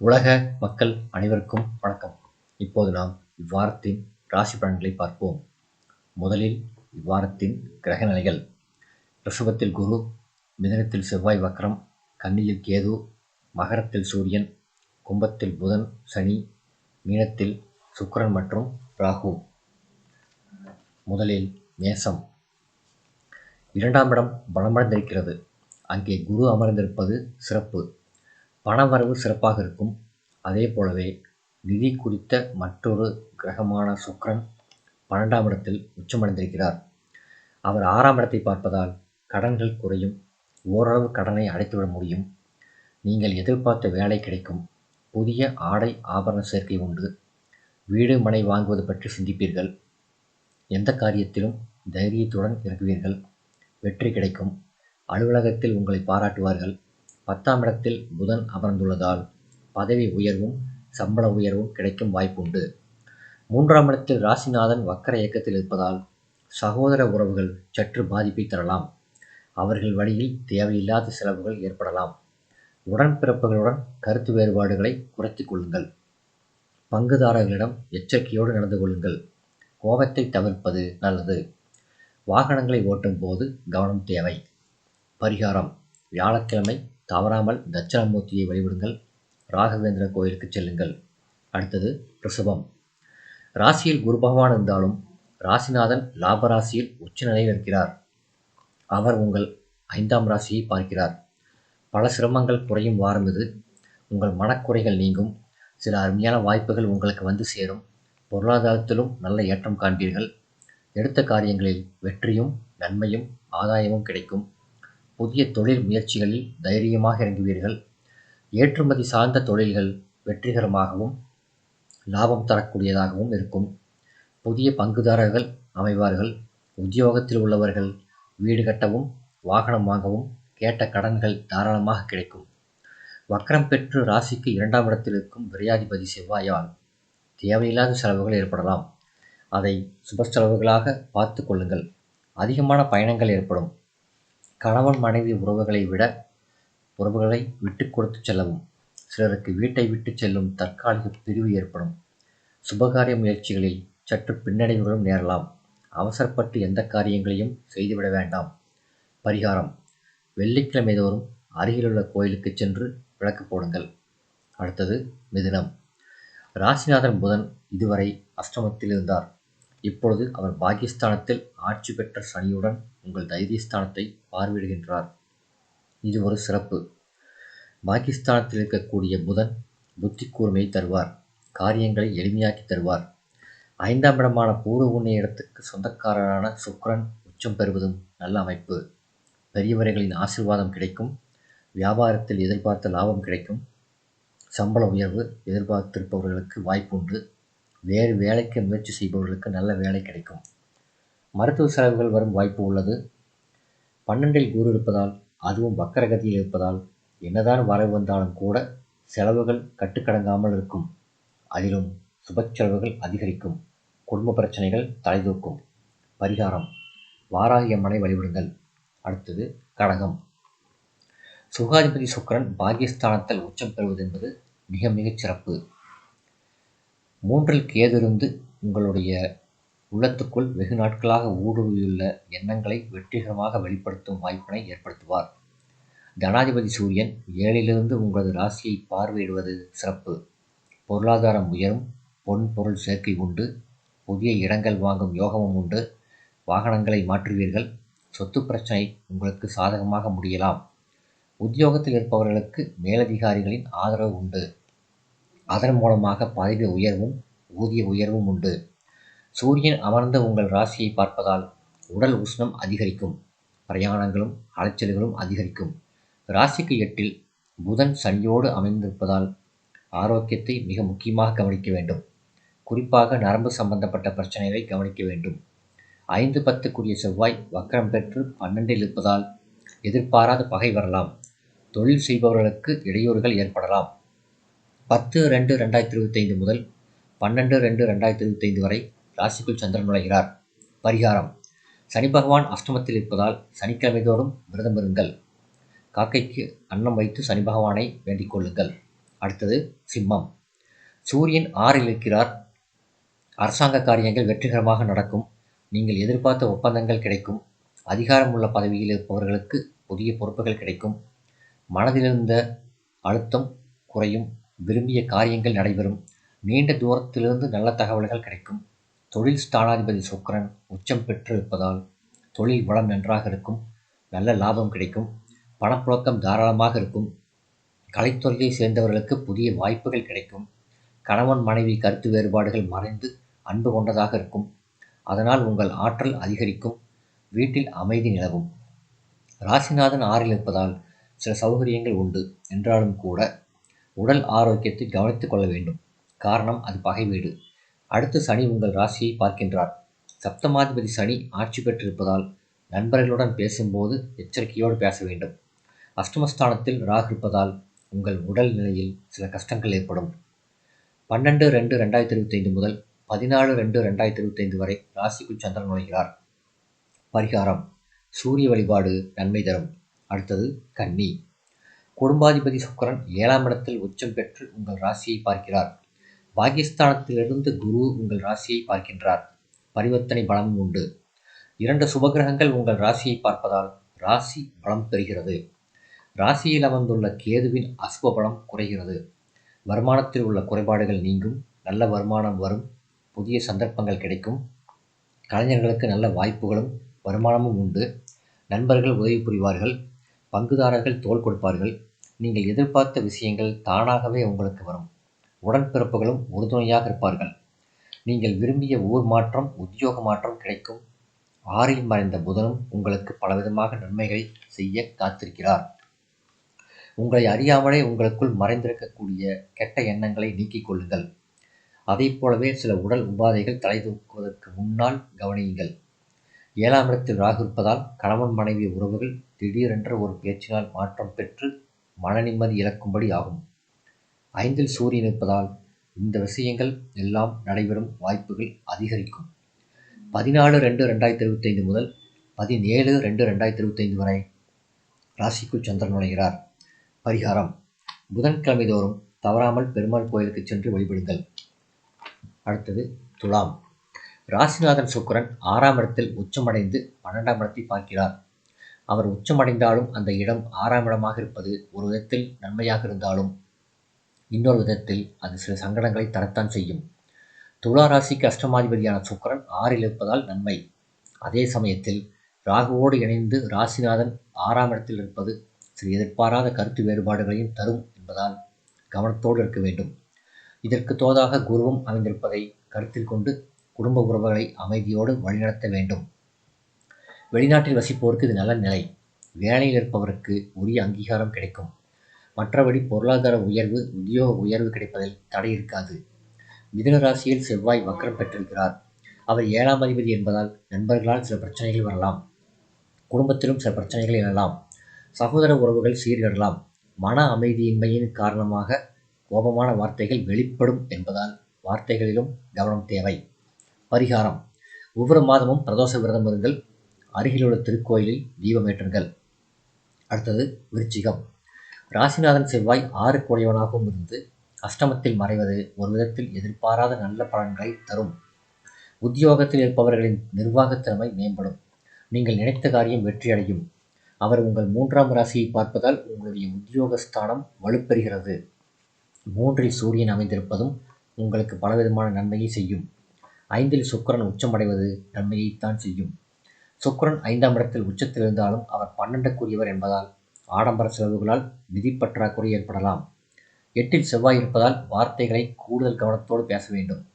உலக மக்கள் அனைவருக்கும் வணக்கம். இப்போது நாம் இவ்வாரத்தின் ராசி பலன்களை பார்ப்போம். முதலில் இவ்வாரத்தின் கிரக நிலைகள். ரிஷபத்தில் குரு மிதனத்தில் செவ்வாய் வக்ரம் கன்னியில் கேது மகரத்தில் சூரியன் கும்பத்தில் புதன் சனி மீனத்தில் சுக்கிரன் மற்றும் ராகு. முதலில் மேசம். இரண்டாம் இடம் பலமடைந்திருக்கிறது. அங்கே குரு அமர்ந்திருப்பது சிறப்பு. பணவரவு சிறப்பாக இருக்கும். அதே போலவே நிதி குறித்த மற்றொரு கிரகமான சுக்கிரன் பன்னெண்டாம் இடத்தில் உச்சமடைந்திருக்கிறார். அவர் ஆறாம் இடத்தை பார்ப்பதால் கடன்கள் குறையும். ஓரளவு கடனை அடைத்துவிட முடியும். நீங்கள் எதிர்பார்த்த வேலை கிடைக்கும். புதிய ஆடை ஆபரண சேர்க்கை உண்டு. வீடு மனை வாங்குவது பற்றி சிந்திப்பீர்கள். எந்த காரியத்திலும் தைரியத்துடன் இறங்குவீர்கள். வெற்றி கிடைக்கும். அலுவலகத்தில் உங்களை பாராட்டுவார்கள். பத்தாம் இடத்தில் புதன் அமர்ந்துள்ளதால் பதவி உயர்வும் சம்பள உயர்வும் கிடைக்கும் வாய்ப்புண்டு. மூன்றாம் இடத்தில் ராசிநாதன் வக்கர இயக்கத்தில் இருப்பதால் சகோதர உறவுகள் சற்று பாதிப்பை தரலாம். அவர்கள் வழியில் தேவையில்லாத செலவுகள் ஏற்படலாம். உடன்பிறப்புகளுடன் கருத்து வேறுபாடுகளை குறைத்து கொள்ளுங்கள். பங்குதாரர்களிடம் எச்சரிக்கையோடு நடந்து கொள்ளுங்கள். கோபத்தை தவிர்ப்பது நல்லது. வாகனங்களை ஓட்டும் போது கவனம் தேவை. பரிகாரம். வியாழக்கிழமை தவறாமல் தட்சிணாமூர்த்தியை வழிபடுங்கள். ராகவேந்திர கோயிலுக்கு செல்லுங்கள். அடுத்தது ரிஷபம். ராசியில் குரு பகவான் இருந்தாலும் ராசிநாதன் லாபராசியில் உச்ச நிலையில் இருக்கிறார். அவர் உங்கள் ஐந்தாம் ராசியை பார்க்கிறார். பல சிரமங்கள் குறையும் வாரம் இது. உங்கள் மனக்குறைகள் நீங்கும். சில அருமையான வாய்ப்புகள் உங்களுக்கு வந்து சேரும். பொருளாதாரத்திலும் நல்ல ஏற்றம் காண்பீர்கள். எடுத்த காரியங்களில் வெற்றியும் நன்மையும் ஆதாயமும் கிடைக்கும். புதிய தொழில் முயற்சிகளில் தைரியமாக இறங்குவீர்கள். ஏற்றுமதி சார்ந்த தொழில்கள் வெற்றிகரமாகவும் லாபம் தரக்கூடியதாகவும் இருக்கும். புதிய பங்குதாரர்கள் அமைவார்கள் உத்தியோகத்தில் உள்ளவர்கள் வீடு கட்டவும் வாகனம் வாங்கவும் கேட்ட கடன்கள் தாராளமாக கிடைக்கும். வக்கரம் பெற்று ராசிக்கு இரண்டாம் இடத்தில் இருக்கும் விரையாதிபதி செவ்வாயால் தேவையில்லாத செலவுகள் ஏற்படலாம். அதை சுப செலவுகளாக பார்த்து கொள்ளுங்கள். அதிகமான பயணங்கள் ஏற்படும். கணவன் மனைவி உறவுகளை விட உறவுகளை விட்டு கொடுத்து செல்லவும். சிலருக்கு வீட்டை விட்டு செல்லும் தற்காலிக பிரிவு ஏற்படும். சுபகாரிய முயற்சிகளில் சற்று பின்னடைவுகளும் நேரலாம். அவசரப்பட்டு எந்த காரியங்களையும் செய்துவிட வேண்டாம். பரிகாரம். வெள்ளிக்கிழமை தோறும் அருகிலுள்ள கோயிலுக்கு சென்று விளக்கு போடுங்கள். அடுத்தது மிதுனம். ராசிநாதன் புதன் இதுவரை அஷ்டமத்தில் இருந்தார் இப்பொழுது அவர் பாகிஸ்தானத்தில் ஆட்சி பெற்ற சனியுடன் உங்கள் தைரியஸ்தானத்தை பார்வையிடுகின்றார். இது ஒரு சிறப்பு. பாகிஸ்தானத்தில் இருக்கக்கூடிய புதன் புத்தி கூர்மையை தருவார். காரியங்களை எளிமையாக்கி தருவார். ஐந்தாம் இடமான பூர்வ புண்ணிய இடத்துக்கு சொந்தக்காரரான சுக்ரன் உச்சம் பெறுவதும் நல்ல அமைப்பு. பெரியவர்களின் ஆசிர்வாதம் கிடைக்கும். வியாபாரத்தில் எதிர்பார்த்த லாபம் கிடைக்கும். சம்பள உயர்வு எதிர்பார்த்திருப்பவர்களுக்கு வாய்ப்புண்டு. வேறு வேலைக்கு முயற்சி செய்பவர்களுக்கு நல்ல வேலை கிடைக்கும். மருத்துவ செலவுகள் வரும் வாய்ப்பு உள்ளது. பன்னெண்டில் குரு இருப்பதால் அதுவும் வக்கரகதியில் இருப்பதால் என்னதான் வரவு வந்தாலும் கூட செலவுகள் கட்டுக்கடங்காமல் இருக்கும். அதிலும் சுப செலவுகள் அதிகரிக்கும். குடும்ப பிரச்சனைகள் தலைதூக்கும் பரிகாரம். வாராகி மனை வழிபடுங்கள். அடுத்தது கடகம். சுகாதிபதி சுக்கரன் பாகிஸ்தானத்தில் உச்சம் பெறுவது என்பது மிக மிகச் சிறப்பு. மூன்றில் கேதிருந்து உங்களுடைய உள்ளத்துக்குள் வெகு நாட்களாக ஊடுருவியுள்ள எண்ணங்களை வெற்றிகரமாக வெளிப்படுத்தும் வாய்ப்பினை ஏற்படுத்துவார். தனாதிபதி சூரியன் ஏழிலிருந்து உங்களது ராசியை பார்வையிடுவது சிறப்பு. பொருளாதாரம் உயரும் பொன் பொருள் சேர்க்கை உண்டு புதிய இடங்கள் வாங்கும் யோகமும் உண்டு வாகனங்களை மாற்றுவீர்கள் சொத்து பிரச்சனை உங்களுக்கு சாதகமாக முடியலாம். உத்தியோகத்தில் இருப்பவர்களுக்கு மேலதிகாரிகளின் ஆதரவு உண்டு. அதன் மூலமாக பதவி உயர்வும் ஊதிய உயர்வும் உண்டு. சூரியன் அமர்ந்த உங்கள் ராசியை பார்ப்பதால் உடல் உஷ்ணம் அதிகரிக்கும் பிரயாணங்களும் அலைச்சல்களும் அதிகரிக்கும். ராசிக்கு எட்டில் புதன் சனியோடு அமைந்திருப்பதால் ஆரோக்கியத்தை மிக முக்கியமாக கவனிக்க வேண்டும். குறிப்பாக நரம்பு சம்பந்தப்பட்ட பிரச்சனைகளை கவனிக்க வேண்டும். ஐந்து பத்துக்குரிய செவ்வாய் வக்கரம் பெற்று பன்னெண்டில் இருப்பதால் எதிர்பாராத பகை வரலாம். தொழில் செய்பவர்களுக்கு இடையூறுகள் ஏற்படலாம். பத்து ரெண்டு ரெண்டாயிரத்தி இருபத்தைந்து முதல் பன்னெண்டு ரெண்டு ரெண்டாயிரத்தி இருபத்தைந்து வரை ராசிக்குள் சந்திரன் நுழைகிறார். பரிகாரம். சனி பகவான் அஷ்டமத்தில் இருப்பதால் சனிக்கிழமை தோறும் விரதம் இருங்கள். காக்கைக்கு அன்னம் வைத்து சனி பகவானை வேண்டிக் கொள்ளுங்கள். அடுத்தது சிம்மம். சூரியன் ஆறில் இருக்கிறார். அரசாங்க காரியங்கள் வெற்றிகரமாக நடக்கும். நீங்கள் எதிர்பார்த்த ஒப்பந்தங்கள் கிடைக்கும். அதிகாரம் உள்ள பதவியில் இருப்பவர்களுக்கு புதிய பொறுப்புகள் கிடைக்கும். மனதிலிருந்த அழுத்தம் குறையும். விரும்பிய காரியங்கள் நடைபெறும். நீண்ட தூரத்திலிருந்து நல்ல தகவல்கள் கிடைக்கும். தொழில் ஸ்தானாதிபதி சுக்கிரன் உச்சம் பெற்று இருப்பதால் தொழில் வளம் நன்றாக இருக்கும் நல்ல லாபம் கிடைக்கும் பணப்புழக்கம் தாராளமாக இருக்கும் கலைத்துறையை சேர்ந்தவர்களுக்கு புதிய வாய்ப்புகள் கிடைக்கும் கணவன் மனைவி கருத்து வேறுபாடுகள் மறைந்து அன்பு கொண்டதாக இருக்கும். அதனால் உங்கள் ஆற்றல் அதிகரிக்கும் வீட்டில் அமைதி நிலவும். ராசிநாதன் ஆறில் இருப்பதால் சில சௌகரியங்கள் உண்டு. என்றாலும் கூட உடல் ஆரோக்கியத்தை கவனித்துக் கொள்ள வேண்டும். காரணம் அது பகை வீடு அடுத்து சனி உங்கள் ராசியை பார்க்கின்றார். சப்தமாதிபதி சனி ஆட்சி பெற்றிருப்பதால் நண்பர்களுடன் பேசும்போது எச்சரிக்கையோடு பேச வேண்டும். அஷ்டமஸ்தானத்தில் ராகு இருப்பதால் உங்கள் உடல் நிலையில் சில கஷ்டங்கள் ஏற்படும். பன்னெண்டு ரெண்டு ரெண்டாயிரத்தி இருபத்தைந்து முதல் பதினாலு ரெண்டு ரெண்டாயிரத்தி இருபத்தைந்து வரை ராசிக்குள் சந்திரன் நுழைகிறார். பரிகாரம். சூரிய வழிபாடு நன்மை தரும். அடுத்தது கன்னி. குடும்பாதிபதி சுக்கரன் ஏழாம் இடத்தில் உச்சம் பெற்று உங்கள் ராசியை பார்க்கிறார். பாகிஸ்தானத்திலிருந்து குரு உங்கள் ராசியை பார்க்கின்றார். பரிவர்த்தனை பலமும் உண்டு. இரண்டு சுபகிரகங்கள் உங்கள் ராசியை பார்ப்பதால் ராசி பலம் பெறுகிறது. ராசியில் அமர்ந்துள்ள கேதுவின் அசுப பலம் குறைகிறது. வருமானத்தில் உள்ள குறைபாடுகள் நீங்கும். நல்ல வருமானம் வரும். புதிய சந்தர்ப்பங்கள் கிடைக்கும். கலைஞர்களுக்கு நல்ல வாய்ப்புகளும் வருமானமும் உண்டு. நண்பர்கள் உதவி புரிவார்கள். பங்குதாரர்கள் தோள் கொடுப்பார்கள். நீங்கள் எதிர்பார்த்த விஷயங்கள் தானாகவே உங்களுக்கு வரும். உடன்பிறப்புகளும் உறுதுணையாக இருப்பார்கள். நீங்கள் விரும்பிய ஊர் மாற்றம் உத்தியோக மாற்றம் கிடைக்கும். ஆறில் மறைந்த புதனும் உங்களுக்கு பலவிதமாக நன்மைகளை செய்ய காத்திருக்கிறார். உங்களை அறியாமலே உங்களுக்குள் மறைந்திருக்கக்கூடிய கெட்ட எண்ணங்களை நீக்கிக் கொள்ளுங்கள். அதைப் போலவே சில உடல் உபாதைகள் தலை தூக்குவதற்கு முன்னால் கவனியுங்கள். ஏழாம் இடத்தில் ராகு இருப்பதால் கணவன் மனைவி உறவுகள் திடீரென்ற ஒரு பேச்சினால் மாற்றம் பெற்று மன நிம்மதி இழக்கும்படி ஆகும். ஐந்தில் சூரியன் இருப்பதால் இந்த விஷயங்கள் எல்லாம் நடைபெறும் வாய்ப்புகள் அதிகரிக்கும். பதினாலு ரெண்டு ரெண்டாயிரத்தி இருபத்தைந்து முதல் பதினேழு ரெண்டு ரெண்டாயிரத்தி இருபத்தைந்து வரை ராசிக்குள் சந்திரன் நுழைகிறார். பரிகாரம். புதன்கிழமை தோறும் தவறாமல் பெருமாள் கோயிலுக்கு சென்று வழிபடுங்கள். அடுத்தது துலாம். ராசிநாதன் சுக்கரன் ஆறாம் இடத்தில் உச்சமடைந்து பன்னெண்டாம் இடத்தை பார்க்கிறார். அவர் உச்சமடைந்தாலும் அந்த இடம் ஆறாம் இடமாக இருப்பது ஒரு விதத்தில் நன்மையாக இருந்தாலும் இன்னொரு விதத்தில் அது சில சங்கடங்களை தரத்தான் செய்யும். துலா ராசிக்கு அஷ்டமாதிபதியான சுக்கரன் ஆறில் இருப்பதால் நன்மை. அதே சமயத்தில் ராகுவோடு இணைந்து ராசிநாதன் ஆறாம் இடத்தில் இருப்பது சில எதிர்பாராத கருத்து வேறுபாடுகளையும் தரும் என்பதால் கவனத்தோடு இருக்க வேண்டும். இதற்கு தோதாக குருவும் அமைந்திருப்பதை கருத்தில் கொண்டு குடும்ப உறவுகளை அமைதியோடு வழிநடத்த வேண்டும். வெளிநாட்டில் வசிப்போருக்கு இது நல்ல நிலை. வேலையில் இருப்பவருக்கு உரிய அங்கீகாரம் கிடைக்கும். மற்றபடி பொருளாதார உயர்வு உத்தியோக உயர்வு கிடைப்பதில் தடை இருக்காது. மிதுன ராசியில் செவ்வாய் வக்கரம் பெற்றிருக்கிறார். அவர் ஏழாம் அதிபதி என்பதால் நண்பர்களால் சில பிரச்சனைகள் வரலாம். குடும்பத்திலும் சில பிரச்சனைகள் எழலாம். சகோதர உறவுகள் சீர்கெடலாம். மன அமைதியின்மையின் காரணமாக கோபமான வார்த்தைகள் வெளிப்படும் என்பதால் வார்த்தைகளிலும் கவனம் தேவை. பரிகாரம். ஒவ்வொரு மாதமும் பிரதோஷ விரதம் இருங்கள். அருகிலுள்ள திருக்கோயிலில் தீபமேற்றுங்கள் அடுத்தது விருச்சிகம். ராசிநாதன் செவ்வாய் ஆறு கோடியவனாகவும் இருந்து அஷ்டமத்தில் மறைவது ஒரு விதத்தில் எதிர்பாராத நல்ல பலன்களை தரும். உத்தியோகத்தில் இருப்பவர்களின் நிர்வாகத்திறமை மேம்படும். நீங்கள் நினைத்த காரியம் வெற்றியடையும். அவர் உங்கள் மூன்றாம் ராசியை பார்ப்பதால் உங்களுடைய உத்தியோகஸ்தானம் வலுப்பெறுகிறது. மூன்றில் சூரியன் அமைந்திருப்பதும் உங்களுக்கு பலவிதமான நன்மையை செய்யும். ஐந்தில் சுக்கரன் உச்சமடைவது நன்மையைத்தான் செய்யும். சுக்கரன் ஐந்தாம் இடத்தில் உச்சத்தில் இருந்தாலும் அவர் பன்னெண்டுக்குரியவர் என்பதால் ஆடம்பர செலவுகளால் நிதி பற்றாக்குறை ஏற்படலாம். எட்டில் செவ்வாய் இருப்பதால் வார்த்தைகளை கூடுதல் கவனத்தோடு பேச வேண்டும்.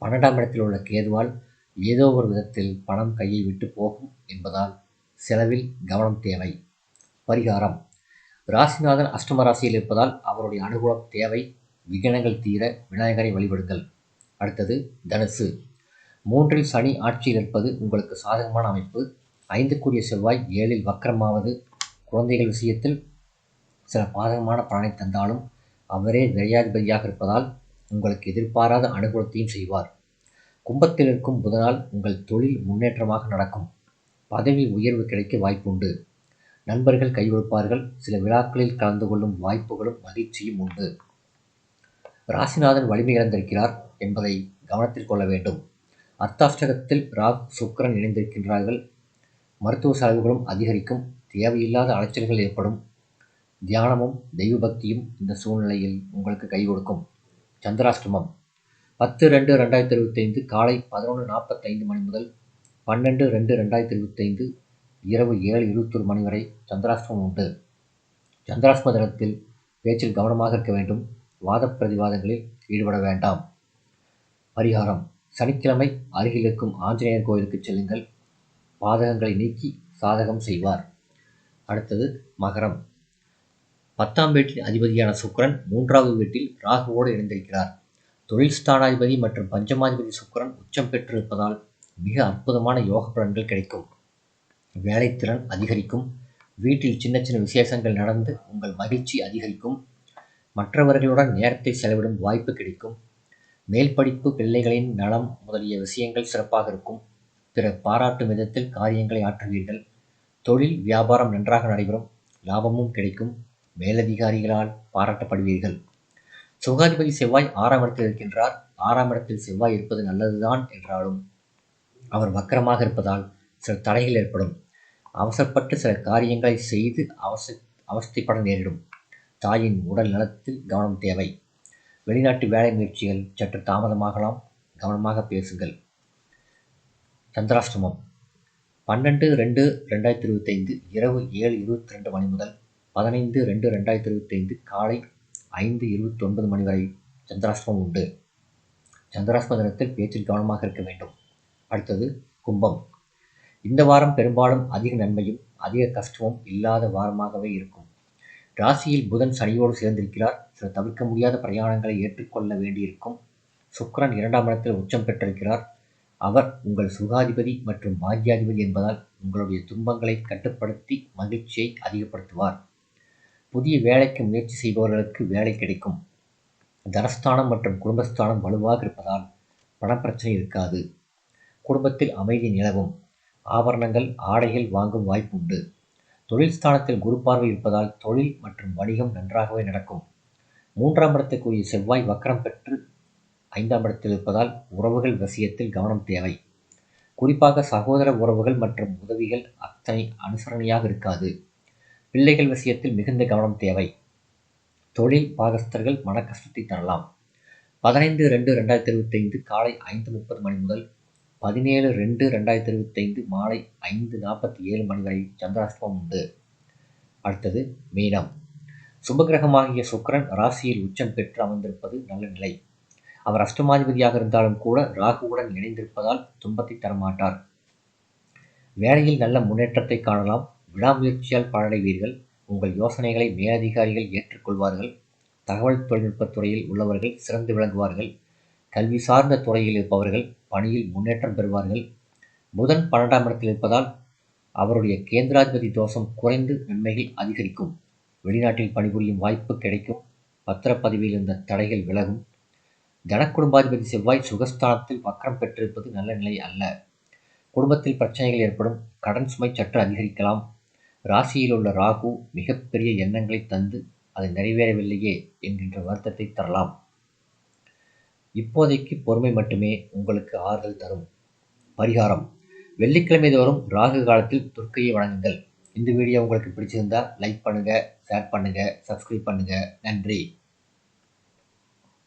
பன்னெண்டாம் இடத்தில் உள்ள கேதுவால் ஏதோ ஒரு விதத்தில் பணம் கையை விட்டு போகும் என்பதால் செலவில் கவனம் தேவை. பரிகாரம். ராசிநாதன் அஷ்டம ராசியில் இருப்பதால் அவருடைய அனுகூலம் தேவை. விகனங்கள் தீர விநாயகரை வழிபடுங்கள். அடுத்தது தனுசு. மூன்றில் சனி ஆட்சியில் இருப்பது உங்களுக்கு சாதகமான அமைப்பு. ஐந்துக்குரிய செவ்வாய் ஏழில் வக்கரமாவது குழந்தைகள் விஷயத்தில் சில பாதகமான பலனை தந்தாலும் அவரே விரையாதிபதியாக இருப்பதால் உங்களுக்கு எதிர்பாராத அனுகூலத்தையும் செய்வார். கும்பத்தில் இருக்கும் புதனால் உங்கள் தொழில் முன்னேற்றமாக நடக்கும். பதவி உயர்வு கிடைக்க வாய்ப்புண்டு. நண்பர்கள் கைகொடுப்பார்கள். சில விழாக்களில் கலந்து கொள்ளும் வாய்ப்புகளும் மகிழ்ச்சியும் உண்டு. ராசிநாதன் வலிமை இழந்திருக்கிறார் என்பதை கவனத்தில் கொள்ள வேண்டும். அர்த்தாஷ்டகத்தில் ராகு சுக்கிரன் இணைந்திருக்கின்றார்கள். மருத்துவ செலவுகளும் அதிகரிக்கும். தேவையில்லாத அலைச்சல்கள் ஏற்படும். தியானமும் தெய்வ பக்தியும் இந்த சூழ்நிலையில் உங்களுக்கு கை கொடுக்கும். சந்திராஷ்டமம். பத்து ரெண்டு ரெண்டாயிரத்தி இருபத்தைந்து காலை பதினொன்று நாற்பத்தைந்து மணி முதல் பன்னெண்டு ரெண்டு ரெண்டாயிரத்தி இருபத்தைந்து இரவு ஏழு இருபத்தொரு மணி வரை சந்திராஷ்டமம் உண்டு. சந்திராஷ்டம தினத்தில் பேச்சில் கவனமாக இருக்க வேண்டும். வாத பிரதிவாதங்களில் ஈடுபட வேண்டாம். பரிகாரம். சனிக்கிழமை அருகில் இருக்கும் ஆஞ்சநேயர் கோயிலுக்கு செல்லுங்கள். பாதகங்களை நீக்கி சாதகம் செய்வார். அடுத்தது மகரம். பத்தாம் வீட்டின் அதிபதியான சுக்கிரன் மூன்றாவது வீட்டில் ராகுவோடு இணைந்திருக்கிறார். தொழில் ஸ்தானாதிபதி மற்றும் பஞ்சமாதிபதி சுக்கிரன் உச்சம் பெற்றிருப்பதால் மிக அற்புதமான யோக பலன்கள் கிடைக்கும். வேலைத்திறன் அதிகரிக்கும். வீட்டில் சின்ன சின்ன விசேஷங்கள் நடந்து உங்கள் மகிழ்ச்சி அதிகரிக்கும். மற்றவர்களுடன் நேரத்தை செலவிடும் வாய்ப்பு கிடைக்கும். மேல் படிப்பு பிள்ளைகளின் நலம் முதலிய விஷயங்கள் சிறப்பாக இருக்கும். பிறர் பாராட்டும் விதத்தில் காரியங்களை ஆற்றுவீர்கள். தொழில் வியாபாரம் நன்றாக நடைபெறும். லாபமும் கிடைக்கும். மேலதிகாரிகளால் பாராட்டப்படுவீர்கள். சுகாதிபதி செவ்வாய் ஆறாம் இடத்தில் இருக்கின்றார். ஆறாம் இடத்தில் செவ்வாய் இருப்பது நல்லதுதான் என்றாலும் அவர் வக்கரமாக இருப்பதால் சில தடைகள் ஏற்படும். அவசரப்பட்டு சில காரியங்களை செய்து அவச அவஸ்தைப்பட நேரிடும். தாயின் உடல் நலத்தில் கவனம் தேவை. வெளிநாட்டு வேலை முயற்சிகள் சற்று தாமதமாகலாம். கவனமாக பேசுங்கள். சந்திராஷ்டமம் பன்னெண்டு ரெண்டு ரெண்டாயிரத்தி இருபத்தைந்து இரவு ஏழு இருபத்தி ரெண்டு மணி முதல் பதினைந்து ரெண்டு ரெண்டாயிரத்தி இருபத்தைந்து காலை ஐந்து இருபத்தி ஒன்பது மணி வரை சந்திராஷ்டமம் உண்டு. சந்திராஷ்டம தினத்தில் பேச்சில் கவனமாக இருக்க வேண்டும். அடுத்தது கும்பம். இந்த வாரம் பெரும்பாலும் அதிக நன்மையும் அதிக கஷ்டமும் இல்லாத வாரமாகவே இருக்கும். ராசியில் புதன் சனியோடு சேர்ந்திருக்கிறார். சில தவிர்க்க முடியாத பிரயாணங்களை ஏற்றுக்கொள்ள வேண்டியிருக்கும். சுக்கரன் இரண்டாம் இடத்தில் உச்சம் பெற்றிருக்கிறார். அவர் உங்கள் சுகாதிபதி மற்றும் பாக்யாதிபதி என்பதால் உங்களுடைய துன்பங்களை கட்டுப்படுத்தி மகிழ்ச்சியை அதிகப்படுத்துவார். புதிய வேலைக்கு முயற்சி செய்பவர்களுக்கு வேலை கிடைக்கும். தனஸ்தானம் மற்றும் குடும்பஸ்தானம் வலுவாக இருப்பதால் பணப்பிரச்சனை இருக்காது. குடும்பத்தில் அமைதி நிலவும். ஆபரணங்கள் ஆடைகள் வாங்கும் வாய்ப்பு உண்டு தொழில் ஸ்தானத்தில் குரு பார்வை இருப்பதால் தொழில் மற்றும் வணிகம் நன்றாகவே நடக்கும். மூன்றாம் இடத்துக்குரிய செவ்வாய் வக்கரம் பெற்று ஐந்தாம் இடத்தில் இருப்பதால் உறவுகள் விஷயத்தில் கவனம் தேவை. குறிப்பாக சகோதர உறவுகள் மற்றும் உதவிகள் அத்தனை அனுசரணையாக இருக்காது. பிள்ளைகள் விஷயத்தில் மிகுந்த கவனம் தேவை. தொழில் பாகஸ்தர்கள் மன கஷ்டத்தை தரலாம். பதினைந்து ரெண்டு ரெண்டாயிரத்தி இருபத்தைந்து காலை ஐந்து முப்பது மணி முதல் பதினேழு ரெண்டு ரெண்டாயிரத்தி இருபத்தைந்து மாலை ஐந்து நாற்பத்தி ஏழு மணி வரை சந்திராஷ்டமம் உண்டு. அடுத்தது மீனம். சுபகிரகமாகிய சுக்கரன் ராசியில் உச்சம் பெற்று அமர்ந்திருப்பது நல்ல நிலை. அவர் அஷ்டமாதிபதியாக இருந்தாலும் கூட ராகுவுடன் இணைந்திருப்பதால் துன்பத்தை தரமாட்டார். வேலையில் நல்ல முன்னேற்றத்தை காணலாம். விடாமுயற்சியால் பலனடைவீர்கள் உங்கள் யோசனைகளை மேலதிகாரிகள் ஏற்றுக்கொள்வார்கள். தகவல் தொழில்நுட்பத் துறையில் உள்ளவர்கள் சிறந்து விளங்குவார்கள். கல்வி சார்ந்த துறையில் இருப்பவர்கள் பணியில் முன்னேற்றம் பெறுவார்கள். புதன் பன்னெண்டாம் இடத்தில் இருப்பதால் அவருடைய கேந்திராதிபதி தோஷம் குறைந்து நன்மைகள் அதிகரிக்கும். வெளிநாட்டில் பணிபுரியும் வாய்ப்பு கிடைக்கும். பத்திரப்பதிவில் இருந்த தடைகள் விலகும். தனக்குடும்பாதிபதி செவ்வாய் சுகஸ்தானத்தில் வக்கரம் பெற்றிருப்பது நல்ல நிலை அல்ல. குடும்பத்தில் பிரச்சனைகள் ஏற்படும். கடன் சுமை சற்று அதிகரிக்கலாம். ராசியில் உள்ள ராகு மிகப்பெரிய எண்ணங்களை தந்து அது நிறைவேறவில்லையே என்கின்ற வருத்தத்தை தரலாம். இப்போதைக்கு பொறுமை மட்டுமே உங்களுக்கு ஆறுதல் தரும். பரிகாரம். வெள்ளிக்கிழமை தோறும் ராகு காலத்தில் துர்க்கையை வழங்குங்கள் இந்த வீடியோ உங்களுக்கு பிடிச்சிருந்தா லைக் பண்ணுங்கள் ஷேர் பண்ணுங்கள் சப்ஸ்கிரைப் பண்ணுங்கள் நன்றி.